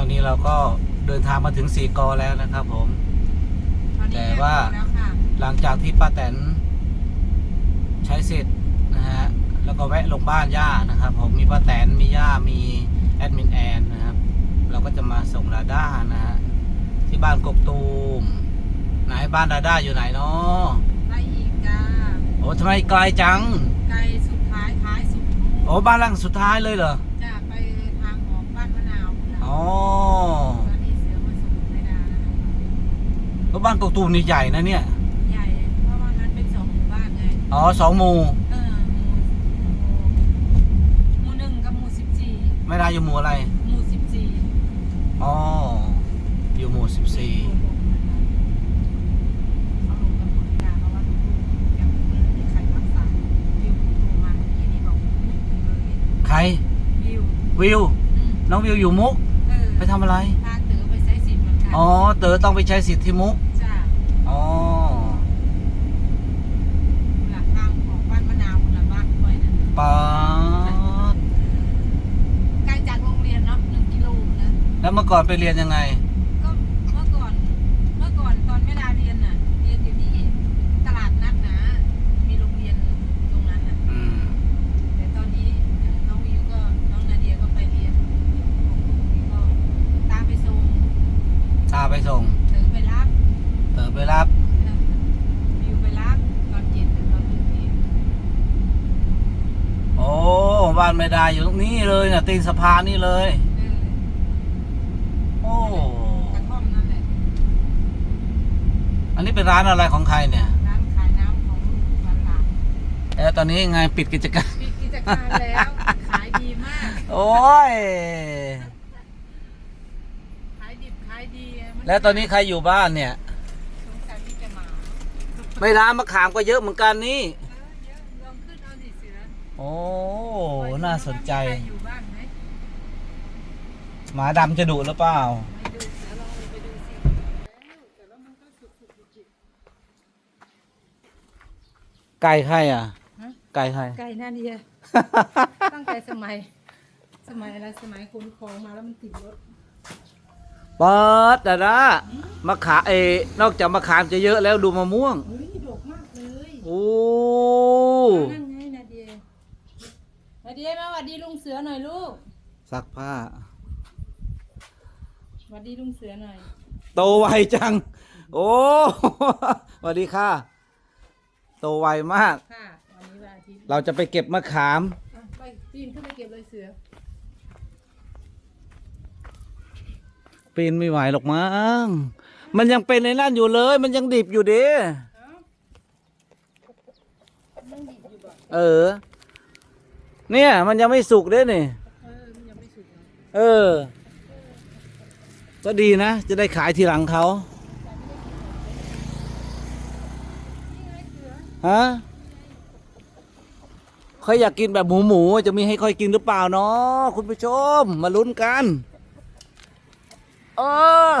อนนี้เราก็เดินทางมาถึงสีกอแล้วนะครับ ผม ตอนนี้แต่ว่า เรียบร้อยแล้วค่ะหลังจากที่ป้าแตนใช้เสร็จนะฮะ แล้วก็แวะลงบ้านย่านะครับ ผมมีป้าแตนมีย่ามีแอดมินแอนนะครับ เราก็จะมาส่งดาด้านะฮะที่บ้านกกตูมไหนบ้านดาด้าอยู่ไหนเนาะไปอีกจ้าโอ้ทำไมไกลจังไกลสุดท้ายท้ายสุดโอ้บ้านหลังสุดท้ายเลยเหรอ อ๋อตอนนี้เสือมาส่งไม่ได้แล้วนะคะแล้วบ้านกกตูมนี่ใหญ่นะเนี่ย ใหญ่เพราะว่ามันเป็นสองหมู่บ้านไง อ๋อสองหมู่เออหมู่หมู่หนึ่งกับหมู่สิบสี่ไม่ได้อยู่หมู่อะไร หมู่สิบสี่อ๋อ อยู่หมู่สิบสี่เขาลงกันหมดยาเพราะว่าลูกๆยังไม่มีใครรักษาวิวโทรมาเมื่อกี้นี่บอกเลยใคร วิววิว อืมน้องวิวอยู่มุกเออ ไปทำอะไร พาเต๋อไปใช้สิทธิ์เหมือนกันอ๋อ เต๋อต้องไปใช้สิทธิ์ที่มุก จ้าอ๋อ หลักทางของบ้านมะนาวหลังบ้านด้วยนะปาดไกลจากโรงเรียนเนาะหนึ่งกิโลนะแล้วเมื่อก่อนไปเรียนยังไง ก็เมื่อก่อน เมื่อก่อนตอนเวลาเรียนน่ะ เรียนอยู่ที่ตลาดนัดนะ มีโรงเรียนตรงนั้นน่ะ อืม แต่ตอนนี้น้องวิวก็น้องนาเดียก็ไปเรียนของครูนี่ก็ตามไปส่ง ตาไปส่ง เต๋อไปรับ เต๋อไปรับ เออวิวไปรับตอนเย็นตอนเย็น โอ้ บ้านไม่ได้อยู่ตรงนี้เลยเนี่ยตีนสะพานนี่เลยเออโอ้กระท่อมนั่นแหละ อันนี้เป็นร้านอะไรของใครเนี่ยร้านขายน้ำของลูกหลานเออตอนนี้ไงปิดกิจการ ๆปิดกิจการแล้ว ขายดีมาก โอ้ย ขายดิบขายดีมันแล้วตอนนี้ใครอยู่บ้านเนี่ย สงสัยมีแต่หมา ไม่ร้านมะขามก็เยอะเหมือนกันนี่ โอ้ น่าสนใจมีครอยู่บ้านไหมหมาดำจะดุหรือเปล่า ไปดูเสือลองไปดูสิแต่ว่ามันก็สุกสุกจิตไก่ใครอะ ฮะ ไก่ใครไก่น่าดีอะตั้งแต่สมัย สมัยอะไรสมัยคนคลองมาแล้วมันติดรถเปิดแต่ละมะขามเอนอกจากมะขามจะเยอะแล้วดูมะม่วง เฮ้ยดกมากเลยโอ้ นั่นไงนาเดียนาเดียมาหวัดดีลุงเสือหน่อยลูกซักผ้า หวัดดีลุงเสือหน่อย โตไวจัง โอ้สวัสดีค่ะ โตไวมาก ค่ะวันนี้วันอาทิตย์เราจะไปเก็บมะขาม อะไปปีนขึ้นไปเก็บเลยเสือ ปีนไม่ไหวหรอกมั้ง มันยังเป็นในนั่นอยู่เลย มันยังดิบอยู่เด้เอ้ามันดิบอยู่บ่เออ เนี่ย มันยังไม่สุกเด้นี่เออมันยังไม่สุกนะเออ ก็ดีนะ จะได้ขายทีหลังเขาฮะเขาอยากกินแบบหมูหมูๆจะมีให้ค่อยกินหรือเปล่าเนาะคุณผู้ชม มาลุ้นกันเออ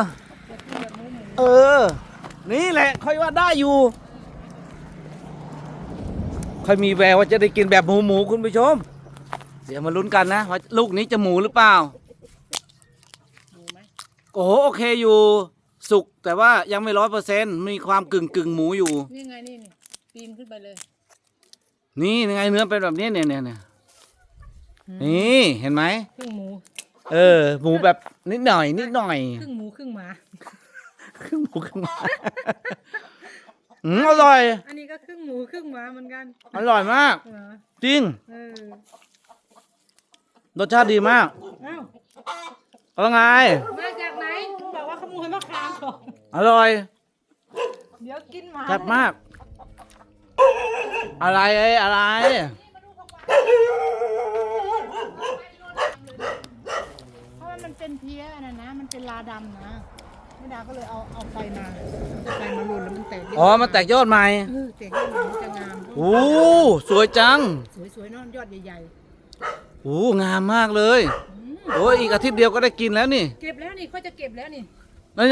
เออ นี่แหละ ค่อยว่าได้อยู่ ค่อยมีแววว่าจะได้กินแบบหมูหมูๆคุณผู้ชม เดี๋ยวมาลุ้นกันนะว่าลูกนี้จะหมูหรือเปล่า หมูไหมโอ้โหโอเคอยู่ สุกแต่ว่ายังไม่ร้อยเปอร์เซ็นต์มีความกึ่งกึ่งๆหมูอยู่ นี่ไงนี่นี่ปีนขึ้นไปเลยนี่ยังไงเนื้อเป็นแบบนี้เนี่ยเนี่ยเนี่ยนี่เห็นไหมครึ่งหมูเออ หมูแบบนิดหน่อย นิดหน่อยครึ่งหมูครึ่งหมา ครึ่งหมูครึ่งหมาอืมอร่อย อันนี้ก็ครึ่งหมูครึ่งหมาเหมือนกันอร่อยมาก เหรอจริงเออ รสชาติดีมากเอ้าว่าไง มาจากไหนบอกว่าขโมยมะขามก่อนอร่อยเดี๋ยวกินหมาแซ่บมาก อะไรเอ้ยอะไร เพราะว่ามันเป็นเพี้ยนะนะ มันเป็นลาดำนะแม่ดาก็เลยเอาเอาไฟมาเอาไฟมาลุนแล้วมันแตกยดอ๋อมันแตกยอดใหม่เออแตกยอดมันจะงาม โอ้สวยจัง สวยๆเนอะยอดใหญ่ โอ้งามมากเลยๆอืมโอ้ยอีกอาทิตย์เดียวก็ได้กินแล้วนี่เก็บแล้วนี่เขาจะเก็บแล้วนี่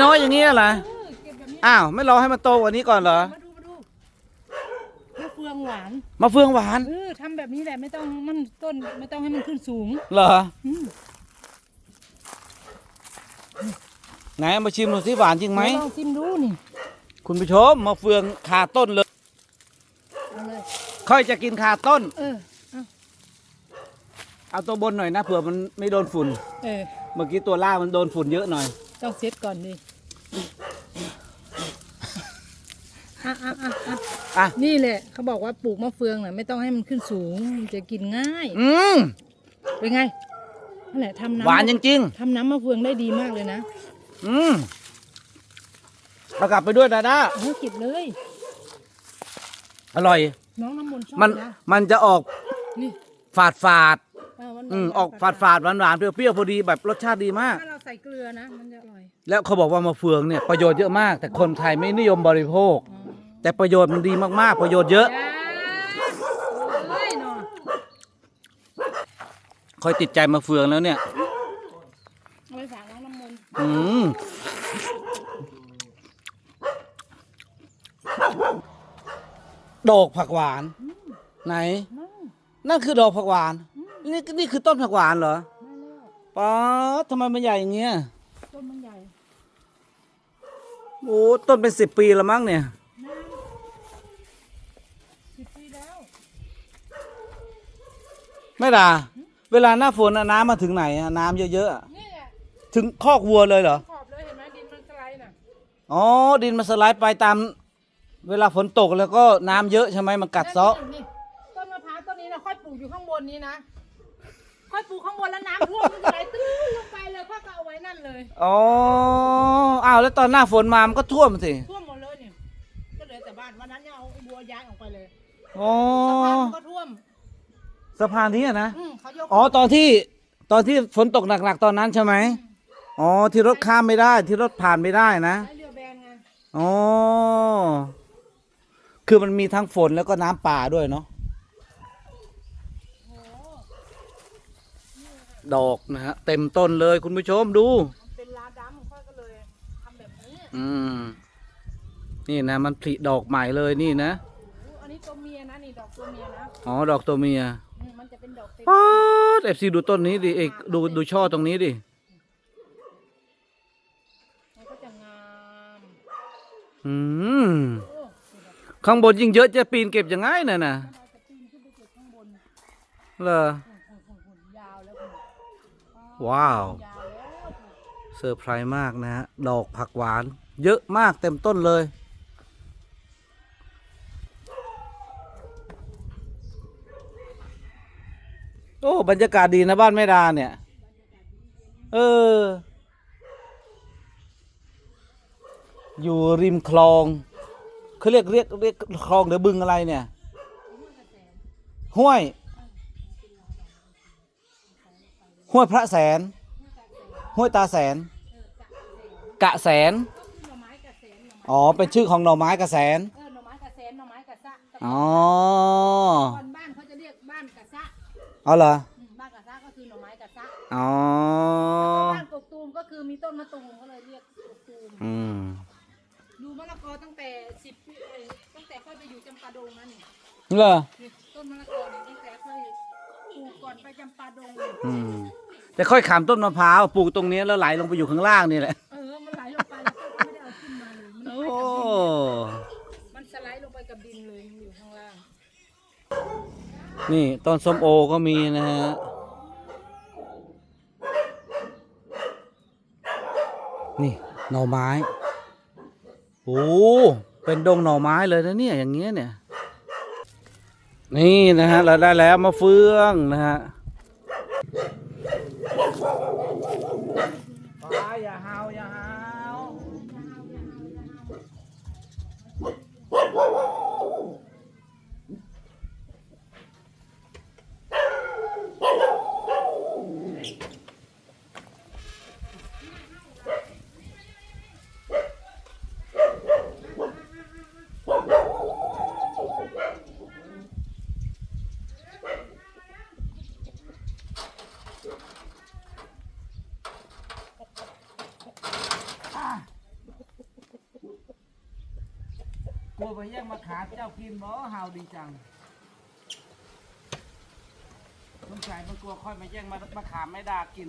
น้อยๆอย่างเงี้ยเหรอเออเก็บแบบนี้อ้าวไม่รอให้มันโตกว่านี้ก่อนเหรอมาดูมาดูมะเฟืองหวานมะเฟืองหวานเออทำแบบนี้แหละไม่ต้องมันต้นไม่ต้องให้มันขึ้นสูงเหรออืมไหนเอามาชิมหน่อยสิหวานจริงไหมลองชิมดูนี่คุณผู้ชมมาเฟืองคาต้นเลยเอาเลยค่อยจะกินคาต้น เออ เอาตัวบนหน่อยนะเผื่อมันไม่โดนฝุ่น เออ เมื่อกี้ตัวล่างมันโดนฝุ่นเยอะหน่อย ต้องเซ็ตก่อนดิอะอะอะอะอะ นี่แหละเขาบอกว่าปลูกมะเฟืองน่ะไม่ต้องให้มันขึ้นสูงมันจะกินง่าย อืมเป็นไงนั่นแหละทำน้ำหวานจริงทำน้ำมะเฟืองได้ดีมากเลยนะๆอืมเอากลับไปด้วยดาด้าเออเก็บเลย อร่อย น้องน้ำมนต์ชอบมันนะมันจะออกนี่ ฝาดฝาด เออมันๆอืมออกฝาดฝาดๆหวานหวานๆเปรี้ยวๆพอดีแบบรสชาติดีมาก ถ้าเราใส่เกลือนะ มันจะอร่อยแล้วเขาบอกว่ามะเฟืองเนี่ยประโยชน์เยอะมาก แต่คนไทยไม่นิยมบริโภคอ๋อแต่ประโยชน์มันดีมากๆ ประโยชน์เยอะ จ้าโอ้ยเนาะคอยติดใจมะเฟืองแล้วเนี่ย เอาไปฝากน้องน้ำมนต์อืมดอกผักหวาน ไหน นั่งนั่นคือดอกผักหวาน นี่นี่คือต้นผักหวานเหรอมาแล้วป๊าดทำไมมันใหญ่อย่างเงี้ยต้นมันใหญ่โอ้ต้นเป็นสิบปีแล้วมั้งเนี่ย น้ำสิบปีแล้วแม่ดาเวลาหน้าฝนน่ะน้ำมาถึงไหนอะน้ำเยอะๆอะนี่แหละถึงคอกวัวเลยเหรอ ขอบเลยเห็นไหมดินมันสไลด์น่ะอ๋อ ดินมันสไลด์ไปตาม เวลาฝนตกแล้วก็น้ำเยอะใช่ไหมมันกัดเซาะ นี่ต้นมะพร้าวต้นนี้นะค่อยปลูกอยู่ข้างบนนี้นะ ค่อยปลูกข้างบนแล้วน้ำท่วมมันจะไหลตื้นลงไปเลยค่อยก็เอาไว้นั่นเลยอ๋ออ้าวแล้วตอนหน้าฝนมามันก็ท่วมสิท่วมหมดเลยเนี่ยก็เหลือแต่บ้านวันนั้นเนี่ยเอาไอ้บัวย้ายออกไปเลยอ๋อสะพานมันก็ท่วมสะพานนี้อะนะอืมเขายกอ๋อตอนที่ตอนที่ฝนตกหนักๆตอนนั้นใช่ไหมอ๋อที่รถข้ามไม่ได้ที่รถผ่านไม่ได้นะใช้เรือแบนไงอ๋อ คือมันมีทั้งฝนแล้วก็น้ำป่าด้วยเนาะ โอ้โห ดอกนะฮะเต็มต้นเลยคุณผู้ชมดู มันเป็นลาดำค่อยก็เลยทำแบบนี้อืม นี่นะ มันผลิดอกใหม่เลยนี่นะโอ้อันนี้ตัวเมียนะนี่ดอกตัวเมียนะอ๋อ ดอกตัวเมียอืมมันจะเป็นดอกเต็มป๊าดเอฟซีดูต้นนี้ดิเอกดูดูช่อตรงนี้ดิ มันก็จะงามอืม โอ้นี่แบบข้างบนยิ่งเยอะจะปีนเก็บยังไงน่ะนะเราจะปีนขึ้นไปเก็บข้างบน เหรอ หุ่นหุ่นหุ่นยาวแล้วคุณ ว้าวเซอร์ไพรส์มากนะฮะ ดอกผักหวาน เยอะมากเต็มต้นเลย โอ้ บรรยากาศดีนะบ้านแม่ดาเนี่ย เออ อยู่ริมคลองเขาเรียกเรียกเรียกคลองหรือบึงอะไรเนี่ย ห้วย ห้วยพระแสน ห้วยตาแสน กะแสน หน่อไม้กระเสนหน่อไม้อ๋อ เป็นชื่อของหน่อไม้กระแสน เออหน่อไม้กระเสนหน่อไม้กระซะอ๋อก่อนบ้านเขาจะเรียกบ้านกระซะเอาเหรอ อืมบ้านกระซะก็คือหน่อไม้กระซะอ๋อ บ้านกกตูมก็คือมีต้นมะตูมก็เลยเรียกกกตูมอืม ดูมะละกอตั้งแต่สิบปีเอ้ยตั้งแต่ค่อยไปอยู่จำปาดงนั่นนี่เหรอ ไปจำปาดงเลยอืมแต่ค่อยขามต้นมะพร้าวปลูกตรงนี้แล้วไหลลงไปอยู่ข้างล่างนี่แหละ เออ มันไหลลงไปแล้วก็ไม่ได้เอาขึ้นมาเลยมันโอ้ไหลกับดินมันสไลด์ลงไปกับดินเลยมันอยู่ข้างล่าง นี่ต้นส้มโอก็มีนะฮะ นี่หน่อไม้โอ้เป็นดงหน่อไม้เลยนะเนี่ยอย่างเงี้ยเนี่ย นี่นะฮะเราได้แล้วมาเฟืองนะฮะอย่าหาวอย่าหาว กลัวไปแย่งมาขาเจ้ากินบ่หาดีจังสงสัยมันกลัวค่อยมาแย่งมามาขาไม่ดากิน